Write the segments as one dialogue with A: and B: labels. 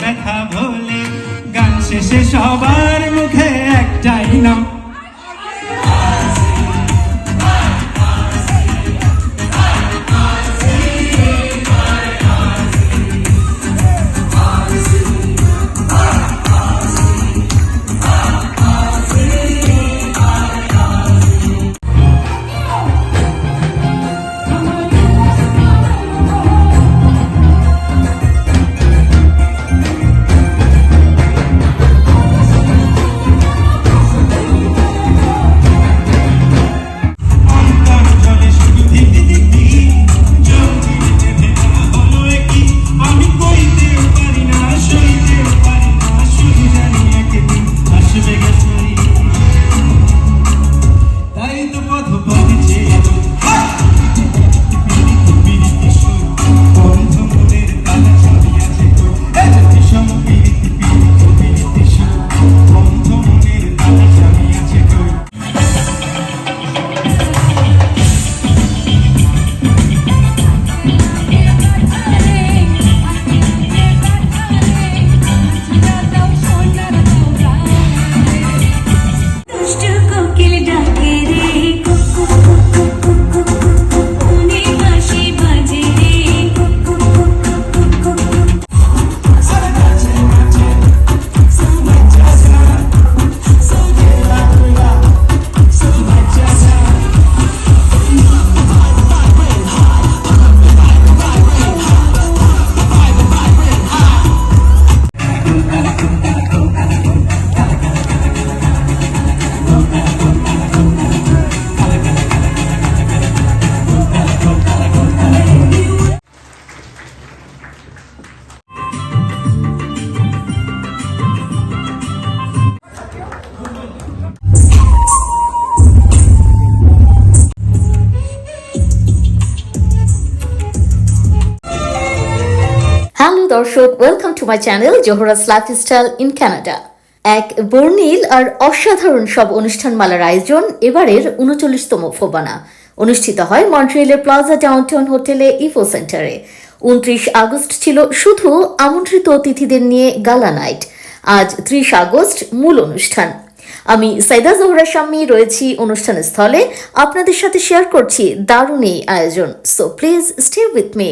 A: ব্যথা ভোলে গান শেষে সবার মুখে একটাই নাম।
B: দর্শক welcome to my channel Zohra's lifestyle in Canada এক বর্ণিল আর অসাধারণ সব অনুষ্ঠানমালার আয়োজন এবারের উনচল্লিশতম ফোবানা। অনুষ্ঠিত হয় মন্ট্রিয়েলের প্লাজা ডাউনটাউন হোটেলে ইভো সেন্টারে। উনত্রিশ আগস্ট ছিল শুধু আমন্ত্রিত অতিথিদের নিয়ে গালা নাইট। আজ ত্রিশ আগস্ট মূল অনুষ্ঠান। আমি সাইদা জোহরা শাম্মী রয়েছি অনুষ্ঠান স্থলে। আপনাদের সাথে শেয়ার করছি দারুণ এই আয়োজন। So please stay with me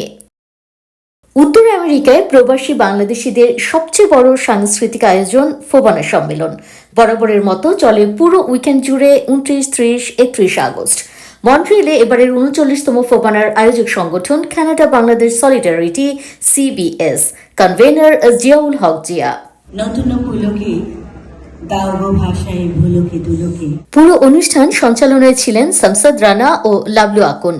B: উত্তর আমেরিকায় প্রবাসী বাংলাদেশিদের সবচেয়ে বড় সাংস্কৃতিক আয়োজন ফোবানা সম্মেলন। বরাবরের মতো চলে পুরো উইকেন্ড জুড়ে উনত্রিশ ত্রিশ একত্রিশ আগস্ট। মন্ট্রিয়েলে এবারের উনচল্লিশতম ফোবানার আয়োজক সংগঠন Canada Bangladesh solidarity CBS convener Ziaul Haq Zia.
C: নতুন
B: পুরো অনুষ্ঠান সঞ্চালনায় ছিলেন শামসাদ রানা ও লাবলু আকুন।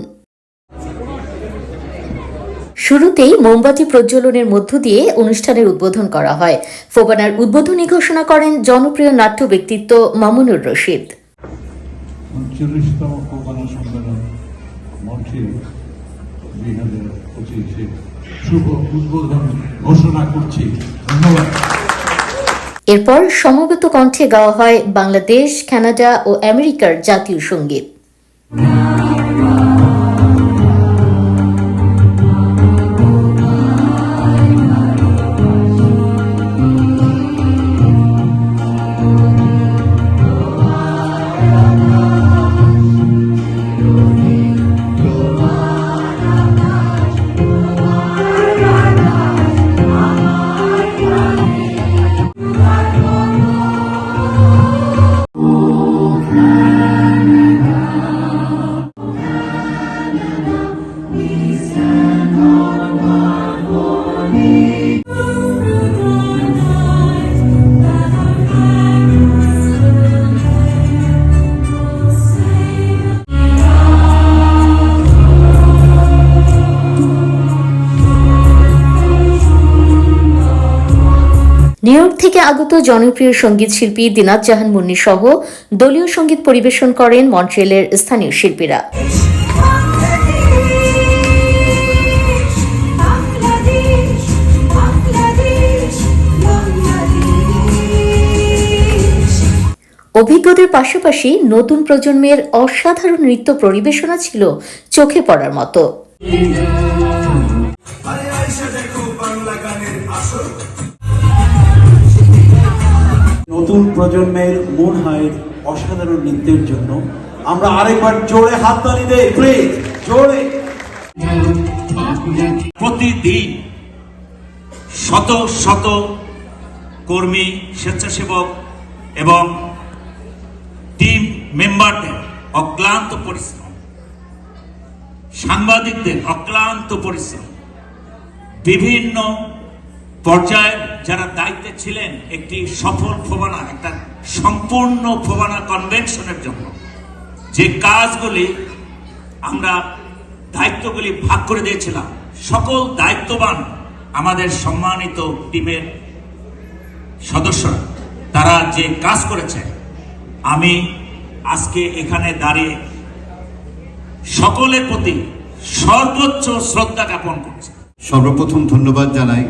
B: শুরুতেই মোমবাতি প্রজ্বলনের মধ্য দিয়ে অনুষ্ঠানের উদ্বোধন করা হয়। ফোবানার উদ্বোধনী ঘোষণা করেন জনপ্রিয় নাট্য ব্যক্তিত্ব মামুনুর রশিদ।
D: শুভ উদ্বোধন ঘোষণা করছি। ধন্যবাদ।
B: এরপর সমবেত কণ্ঠে গাওয়া হয় বাংলাদেশ কানাডা ও আমেরিকার জাতীয় সংগীত। থেকে আগত জনপ্রিয় সংগীত শিল্পী দিনাত জাহান মুন্নি সহ দলীয় সংগীত পরিবেশন করেন মন্ট্রিয়েলের স্থানীয় শিল্পীরা। অভিজ্ঞদের পাশাপাশি নতুন প্রজন্মের অসাধারণ নৃত্য পরিবেশনা ছিল চোখে পড়ার মতো।
E: প্রজন্মের মন হয় অসাধারণ নৃত্যের জন্য। আমরা আরেকবার জোরে হাততালি দেই প্লিজ জোরে।
F: প্রতিদিন শত শত কর্মী, স্বেচ্ছাসেবক এবং টিম মেম্বারদের অক্লান্ত পরিশ্রম, সাংবাদিকদের অক্লান্ত পরিশ্রম, বিভিন্ন পর্যায়ে যারা দায়িত্বে ছিলেন একটি সফল ফোবানা একটা সম্পূর্ণ ফোবানা কনভেনশনের জন্য, যে কাজগুলি আমরা দায়িত্বগুলি ভাগ করে দিয়েছিলাম, সকল দায়িত্ববান আমাদের সম্মানিত টিমের সদস্যরা, তারা যে কাজ করেছে, আমি আজকে এখানে দাঁড়িয়ে সকলের প্রতি সর্বোচ্চ শ্রদ্ধা জ্ঞাপন করছি।
G: সর্বপ্রথম ধন্যবাদ জানাই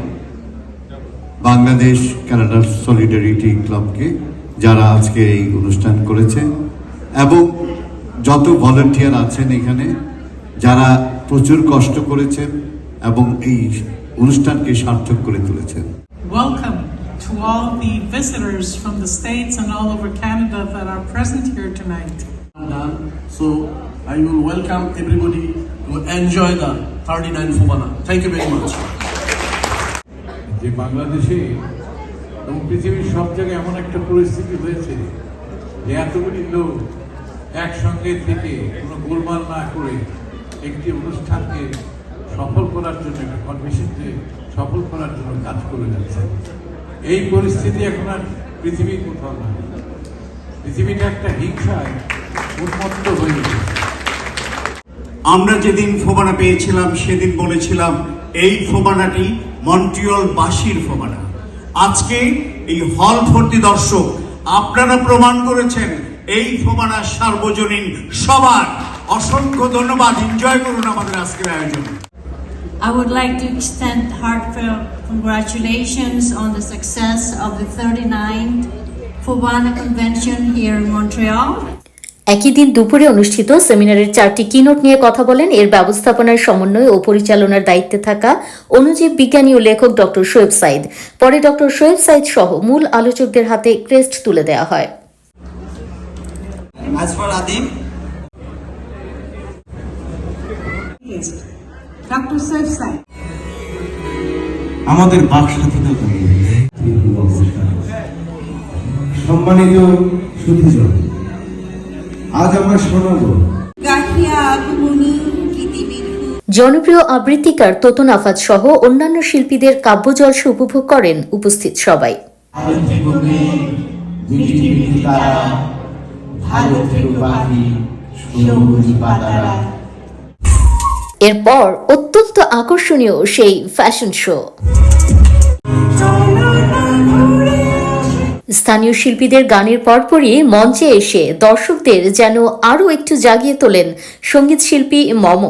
G: বাংলাদেশ কানাডার সলিডারিটি ক্লাবকে যারা আজকে এই অনুষ্ঠান করেছে এবং যত ভলেন্টিয়ার আছেন এখানে যারা প্রচুর কষ্ট করেছেন এবং এই অনুষ্ঠানকে সার্থক করে তুলেছেন
H: Welcome to all the visitors from the States and all over Canada that are present here tonight.
I: So I will welcome everybody to enjoy the 39 Fubana. Thank you very much.
D: যে বাংলাদেশে এবং পৃথিবীর সব জায়গায় এমন একটা পরিস্থিতি হয়েছে যে এতগুলি লোক একসঙ্গে থেকে কোনো গোলমাল না করে একটি অনুষ্ঠানকে সফল করার জন্য, একটা সফল করার জন্য কাজ করে যাচ্ছে। এই পরিস্থিতি এখন আর পৃথিবীর কোথাও নাই। পৃথিবীটা একটা হিংসায় উন্মত্ত হয়ে
J: আমরা যেদিন ফোবানা পেয়েছিলাম, সেদিন বলেছিলাম, এই ফোবানাটি মন্ট্রিয়ল বাসির ফোবানা আজকে এই হল ভর্তি দর্শক আপনারা প্রমাণ করেছেন এই ফোবানা সার্বজনীন সবার অসংখ্য ধন্যবাদ এনজয় করুন আমাদের আজকের আয়োজন
K: I would like to extend heartfelt congratulations on the success of the 39th Fubana Convention here in Montreal.
B: একই দিন দুপুরে অনুষ্ঠিত সেমিনারের চারটি কিনোট নিয়ে কথা বলেন এর ব্যবস্থাপনার সমন্বয় ও পরিচালনার দায়িত্বে থাকা অনুজীব বিজ্ঞানী ও লেখক ডক্টর শোয়েব সাইদ। পরে ডক্টর শোয়েব সাইদ সহ মূল আলোচকদের হাতে ক্রেস্ট তুলে দেওয়া হয়.
E: আমাদের বাক স্বাধীনতা
L: সম্মানিত সুধীজন আজ আমরা শোনাবো।
B: জনপ্রিয় আবৃত্তিকার তোতন আফাত সহ অন্যান্য শিল্পীদের কাব্য জলসে উপভোগ করেন উপস্থিত সবাই। এরপর অত্যন্ত আকর্ষণীয় সেই ফ্যাশন শো। স্থানীয় শিল্পীদের গানের পরপরই মঞ্চে এসে দর্শকদের যেন আরও একটু জাগিয়ে তোলেন সংগীত শিল্পী মম।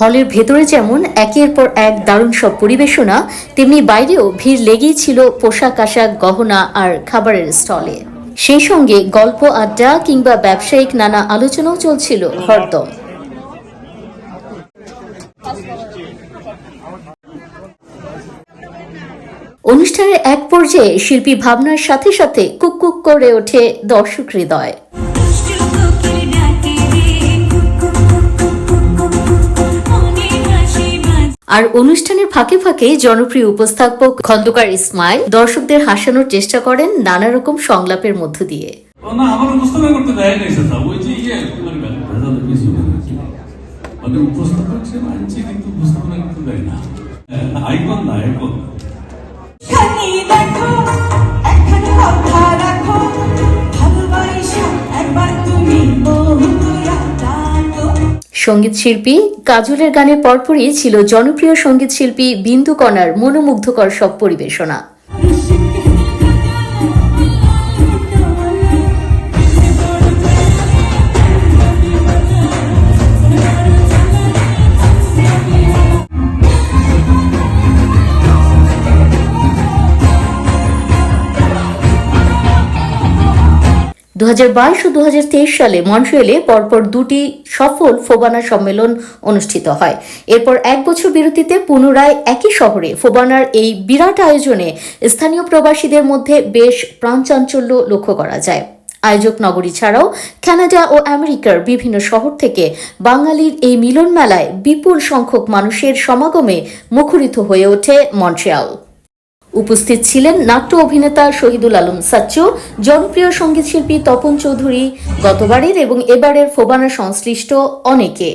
B: হলের ভেতরে যেমন একের পর এক দারুণ সব পরিবেশনা, তেমনি বাইরেও ভিড় লেগেই ছিল পোশাক, আশাক, গহনা আর খাবারের স্টলে। সেই সঙ্গে গল্প, আড্ডা কিংবা ব্যবসায়িক নানা আলোচনাও চলছিল হরদম। অনুষ্ঠানের এক পর্যায়ে শিল্পী ভাবনার সাথে সাথে কুককুক করে ওঠে দর্শক হৃদয়। আর অনুষ্ঠানের ফাঁকে ফাঁকে জনপ্রিয় উপস্থাপক খন্দকার ইসমাইল দর্শকদের হাসানোর চেষ্টা করেন নানা রকম সংলাপের মধ্য দিয়ে।
I: না আমার উপস্থাপনা করতে
B: শিল্পী। কাজলের গানের পরপরই ছিল জনপ্রিয় সংগীত শিল্পী বিন্দু কণার মনোমুগ্ধকর সব পরিবেশনা। দু বাইশ ও দু হাজার তেইশ সালে মন্ট্রিয়েলে পরপর দুটি সফল ফোবানা সম্মেলন অনুষ্ঠিত হয়। এরপর এক বছর বিরতিতে পুনরায় একই শহরে ফোবানার এই বিরাট আয়োজনে স্থানীয় প্রবাসীদের মধ্যে বেশ প্রাণচাঞ্চল্য লক্ষ্য করা যায়। আয়োজক নগরী ছাড়াও কানাডা ও আমেরিকার বিভিন্ন শহর থেকে বাঙালির এই মিলন মেলায় বিপুল সংখ্যক মানুষের সমাগমে মুখরিত হয়ে ওঠে মন্ট্রিয়াল। উপস্থিত ছিলেন নাট্য অভিনেতা শহীদুল আলম সাচ্চু, জনপ্রিয় সংগীত শিল্পী তপন চৌধুরী, গতবারের এবং এবারের ফোবানা সংশ্লিষ্ট অনেকে।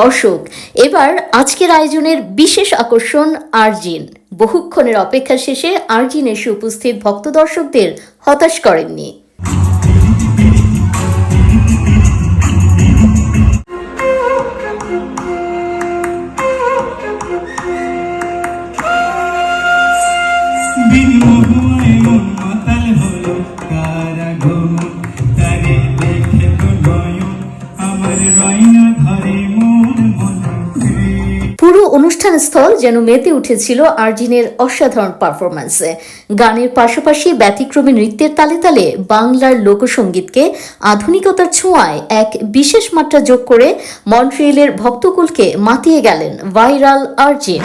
B: দর্শক, এবার আজকের আয়োজনের বিশেষ আকর্ষণ আর্জিন। বহুক্ষণের অপেক্ষা শেষে আর্জিন এসে উপস্থিত ভক্ত দর্শকদের হতাশ করেননি। অনুষ্ঠান স্থল যেন মেতে উঠেছিল আর্জিনের অসাধারণ পারফরমেন্সে গানের পাশাপাশি ব্যতিক্রমী নৃত্যের তালে তালে বাংলার লোকসঙ্গীতকে আধুনিকতার ছোঁয়ায় এক বিশেষ মাত্রা যোগ করে মন্ট্রিয়েলের ভক্তকুলকে মাতিয়ে গেলেন ভাইরাল আরজিন।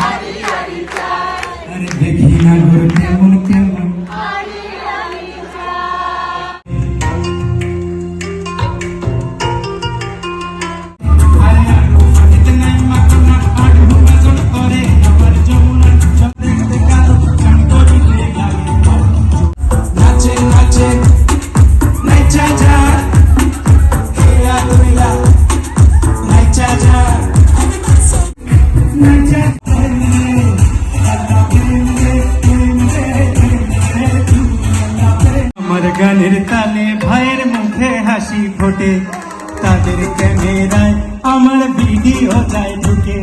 A: ভিডিও যায় ঢুকে।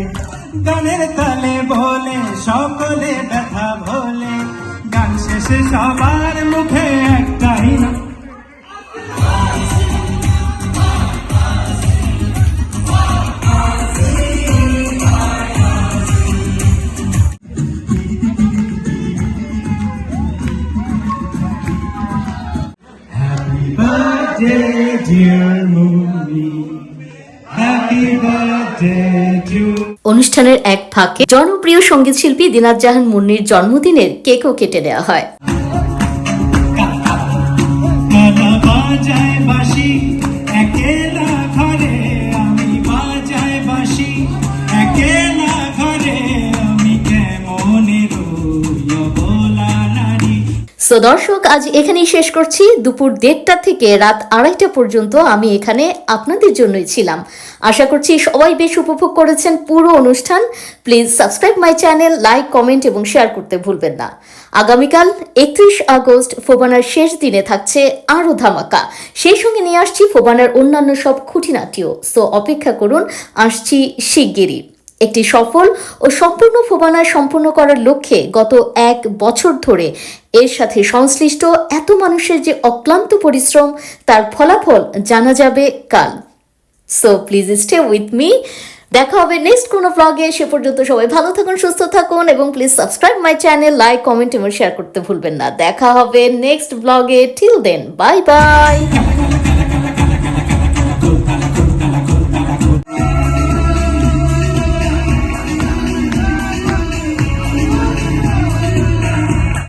A: গানের তালে বলে, সকলে ব্যথা ভোলে। গান শেষে সবার মুখে একটাই dear Mooney. Happy birthday.
B: অনুষ্ঠানের এক ফাঁকে জনপ্রিয় সংগীত শিল্পী দিনাত জাহান মুন্নির জন্মদিনের কেকও কেটে দেওয়া হয়। সো দর্শক, আজ এখানেই শেষ করছি। দুপুর দেড়টা থেকে রাত আড়াইটা পর্যন্ত আমি এখানে আপনাদের জন্যই ছিলাম। আশা করছি সবাই বেশ উপভোগ করেছেন পুরো অনুষ্ঠান। Please subscribe my channel, like, comment এবং শেয়ার করতে ভুলবেন না। আগামীকাল একত্রিশ আগস্ট ফোবানার শেষ দিনে থাকছে আরও ধামাকা। সেই সঙ্গে নিয়ে আসছি ফোবানার অন্যান্য সব খুঁটিনাটিও। সো অপেক্ষা করুন, আসছি শিগগিরই। একটি সফল ও সম্পূর্ণ ফোবানা সম্পূর্ণ করার লক্ষ্যে গত এক বছর ধরে এর সাথে সংশ্লিষ্ট এত মানুষের যে অক্লান্ত পরিশ্রম, তার ফলাফল জানা যাবে কাল। So please stay with me দেখা হবে নেক্সট কোনো ব্লগে সে পর্যন্ত সবাই ভালো থাকুন, সুস্থ থাকুন এবং please subscribe my channel like comment এবং শেয়ার করতে ভুলবেন না। দেখা হবে নেক্সট ব্লগে টিল দেন বাই বাই